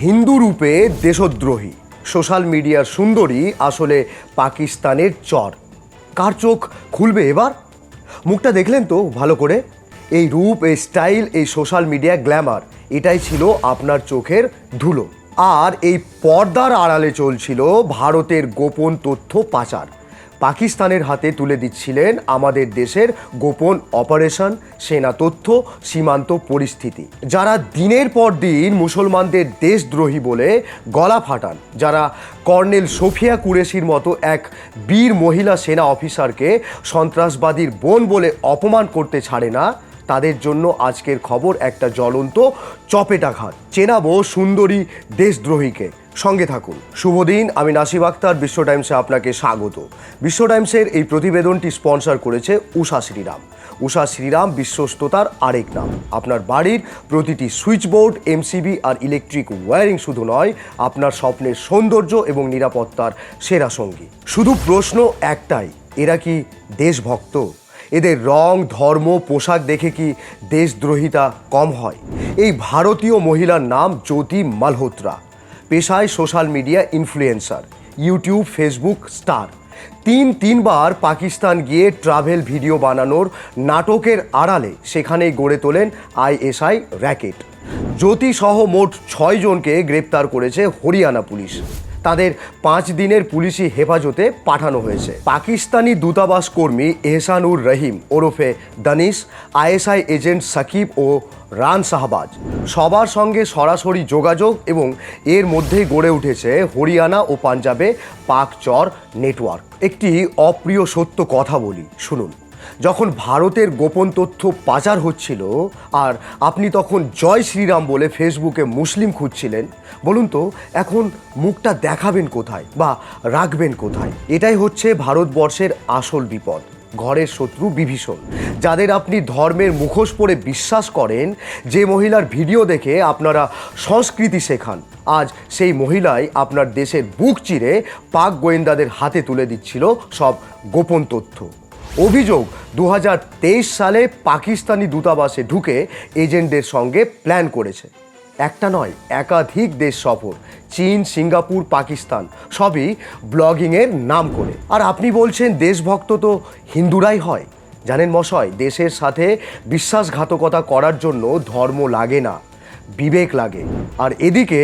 হিন্দু রূপে দেশদ্রোহী। সোশ্যাল মিডিয়ার সুন্দরী আসলে পাকিস্তানের চর। কার চোখ খুলবে এবার? মুখটা দেখলেন তো, ভালো করে? এই রূপ, এই স্টাইল, এই সোশ্যাল মিডিয়া গ্ল্যামার, এটাই ছিল আপনার চোখের ধুলো। আর এই পর্দার আড়ালে চলছিল ভারতের গোপন তথ্য পাচার। পাকিস্তানের হাতে তুলে দিচ্ছিলেন আমাদের দেশের গোপন অপারেশন, সেনা তথ্য, সীমান্ত পরিস্থিতি। যারা দিনের পর দিন মুসলমানদের দেশদ্রোহী বলে গলা ফাটান, যারা কর্নেল সোফিয়া কুরেশির মতো এক বীর মহিলা সেনা অফিসারকে সন্ত্রাসবাদীর বোন বলে অপমান করতে ছাড়ে না, তাদের জন্য আজকের খবর একটা জ্বলন্ত চপেটাঘাত। চেনাবো সুন্দরী দেশদ্রোহীকে। সঙ্গে থাকুন। শুভ দিন, আমি নাসিব আক্তার, বিশ্ব টাইমসে আপনাকে স্বাগত। বিশ্ব টাইমসের এই প্রতিবেদনটি স্পন্সর করেছে উষা শ্রীরাম। উষা শ্রীরাম বিশ্বস্ততার আরেক নাম। আপনার বাড়ির প্রতিটি সুইচবোর্ড এমসিবি আর ইলেকট্রিক ওয়্যারিং শুধু নয়, আপনার স্বপ্নের সৌন্দর্য এবং নিরাপত্তার সেরা সঙ্গী। শুধু প্রশ্ন একটাই, এরা কি দেশভক্ত? এদের রং, ধর্ম, পোশাক দেখে কি দেশদ্রোহিতা কম হয়? এই ভারতীয় মহিলার নাম জ্যোতি মালহোত্রা। পেশায় social media influencer, YouTube, Facebook star. তিন তিনবার পাকিস্তান গিয়ে ট্রাভেল ভিডিও বানানোর নাটকের আড়ালে সেখানেই গড়ে তোলেন আইএসআই র্যাকেট। জ্যোতিসহ মোট ছয়জনকে গ্রেপ্তার করেছে হরিয়ানা পুলিশ। তাদের পাঁচ দিনের পুলিশি হেফাজতে পাঠানো হয়েছে। পাকিস্তানি দূতাবাস কর্মী এহসানুর রহিম ওরফে দানিশ, আইএসআই এজেন্ট সাকিব ও রান শাহবাজ সবার সঙ্গে সরাসরি যোগাযোগ এবং এর মধ্যেই গড়ে উঠেছে হরিয়ানা ও পাঞ্জাবে পাক চর নেটওয়ার্ক। একটি অপ্রিয় সত্য কথা বলি, শুনুন। যখন ভারতের গোপন তথ্য পাচার হচ্ছিল, আর আপনি তখন জয় শ্রীরাম বলে ফেসবুকে মুসলিম খুঁজছিলেন, বলুন তো, এখন মুখটা দেখাবেন কোথায় বা রাখবেন কোথায়? এটাই হচ্ছে ভারতবর্ষের আসল বিপদ। ঘরের শত্রু বিভীষণ, যাদের আপনি ধর্মের মুখোশ পরে বিশ্বাস করেন, যে মহিলার ভিডিও দেখে আপনারা সংস্কৃতি শেখান। আজ সেই মহিলাই আপনার দেশের বুক চিরে পাক গোয়েন্দাদের হাতে তুলে দিচ্ছিল সব গোপন তথ্য। অভিযোগ দু হাজার তেইশ সালে পাকিস্তানি দূতাবাসে ঢুকে এজেন্টদের সঙ্গে প্ল্যান করেছে। একটা নয়, একাধিক দেশ সফর, চীন, সিঙ্গাপুর, পাকিস্তান, সবই ব্লগিংয়ের নাম করে। আর আপনি বলছেন দেশভক্ত তো হিন্দুরাই হয়। জানেন মশয় দেশের সাথে বিশ্বাসঘাতকতা করার জন্য ধর্ম লাগে না, বিবেক লাগে। আর এদিকে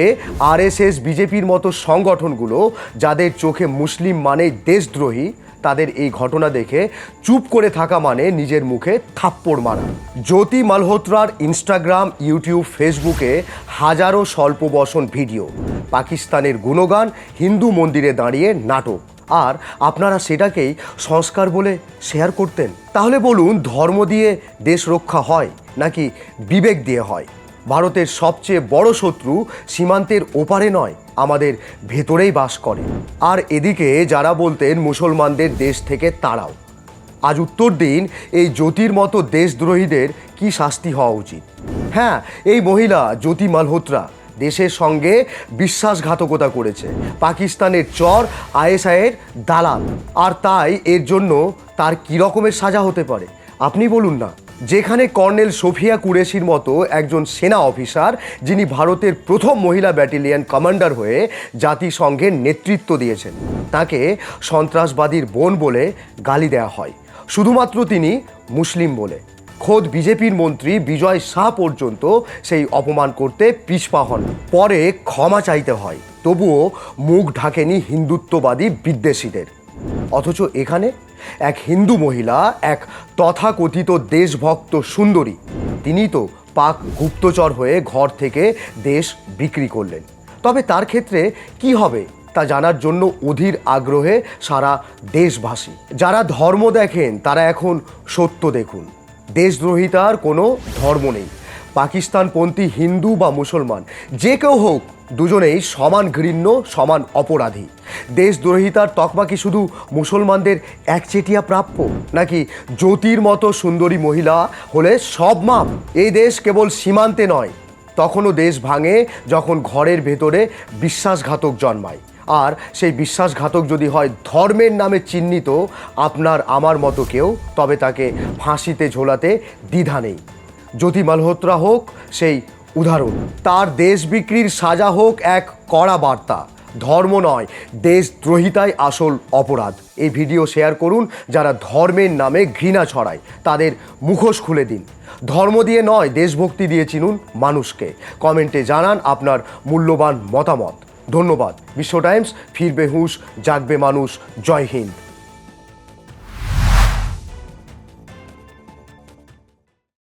আরএসএস, বিজেপির মতো সংগঠনগুলো, যাদের চোখে মুসলিম মানে দেশদ্রোহী তাদের এই ঘটনা দেখে চুপ করে থাকা মানে নিজের মুখে থাপ্পড় মারা। জ্যোতি মালহোত্রার ইনস্টাগ্রাম, ইউটিউব, ফেসবুকে হাজারো স্বল্পবসন ভিডিও। পাকিস্তানের গুণগান, হিন্দু মন্দিরে দাঁড়িয়ে নাটক। আর আপনারা সেটাকেই সংস্কার বলে শেয়ার করতেন। তাহলে বলুন, ধর্ম দিয়ে দেশ রক্ষা হয় নাকি বিবেক দিয়ে হয়? ভারতের সবচেয়ে বড় শত্রু সীমান্তের ওপারে নয়, আমাদের ভেতরেই বাস করে। আর এদিকে যারা বলতেন মুসলমানদের দেশ থেকে তাড়াও আজ উত্তর দিন, এই জ্যোতির মতো দেশদ্রোহীদের কি শাস্তি হওয়া উচিত? হ্যাঁ এই মহিলা জ্যোতি মালহোত্রা দেশের সঙ্গে বিশ্বাসঘাতকতা করেছে। পাকিস্তানের চর আইএসআইয়ের দালাল। আর তাই এর জন্য তার কী রকমের সাজা হতে পারে? আপনি বলুন না। যেখানে কর্নেল সোফিয়া কুরেশির মতো একজন সেনা অফিসার, যিনি ভারতের প্রথম মহিলা ব্যাটালিয়ন কমান্ডার হয়ে জাতিসংঘের নেতৃত্ব দিয়েছেন। তাকে সন্ত্রাসবাদীর বোন বলে গালি দেওয়া হয়। শুধুমাত্র তিনি মুসলিম বলে। খোদ বিজেপির মন্ত্রী বিজয় শাহ পর্যন্ত সেই অপমান করতে পিছপা হন। পরে ক্ষমা চাইতে হয়। তবুও মুখ ঢাকেনি হিন্দুত্ববাদী বিদ্বেষীদের। অথচ এখানে এক হিন্দু মহিলা, এক তথাকথিত দেশভক্ত সুন্দরী। তিনি তো পাক গুপ্তচর হয়ে ঘর থেকে দেশ বিক্রি করলেন। তবে তার ক্ষেত্রে কি হবে তা জানার জন্য অধীর আগ্রহে সারা দেশবাসী। যারা ধর্ম দেখেন, তারা এখন সত্য দেখুন। দেশদ্রোহিতার কোনো ধর্ম নেই। পাকিস্তানপন্থী হিন্দু বা মুসলমান, যে কেউ হোক, দুজনেই সমান ঘৃণ্য, সমান অপরাধী। দেশদ্রোহিতার তকমা কি শুধু মুসলমানদের একচেটিয়া প্রাপ্য? নাকি জ্যোতির মতো সুন্দরী মহিলা হলে সব মাপ এই দেশ কেবল সীমান্তে নয়, তখনও দেশ ভাঙে যখন ঘরের ভেতরে বিশ্বাসঘাতক জন্মায়। আর সেই বিশ্বাসঘাতক যদি হয় ধর্মের নামে চিহ্নিত, আপনার আমার মতো কেউ তবে তাকে ফাঁসিতে ঝোলাতে দ্বিধা নেই। জ্যোতি মালহোত্রা হোক, সেই উদাহরণ। তার দেশ বিক্রির সাজা হোক এক কড়া বার্তা। ধর্ম নয়, দেশদ্রোহিতাই আসল অপরাধ। এই ভিডিও শেয়ার করুন যারা ধর্মের নামে ঘৃণা ছড়ায়, তাদের মুখোশ খুলে দিন। ধর্ম দিয়ে নয়, দেশভক্তি দিয়ে চিনুন মানুষকে। কমেন্টে জানান আপনার মূল্যবান মতামত। ধন্যবাদ। বিশ্ব টাইমস, ফিরবে হুঁশ, জাগবে মানুষ। জয় হিন্দ।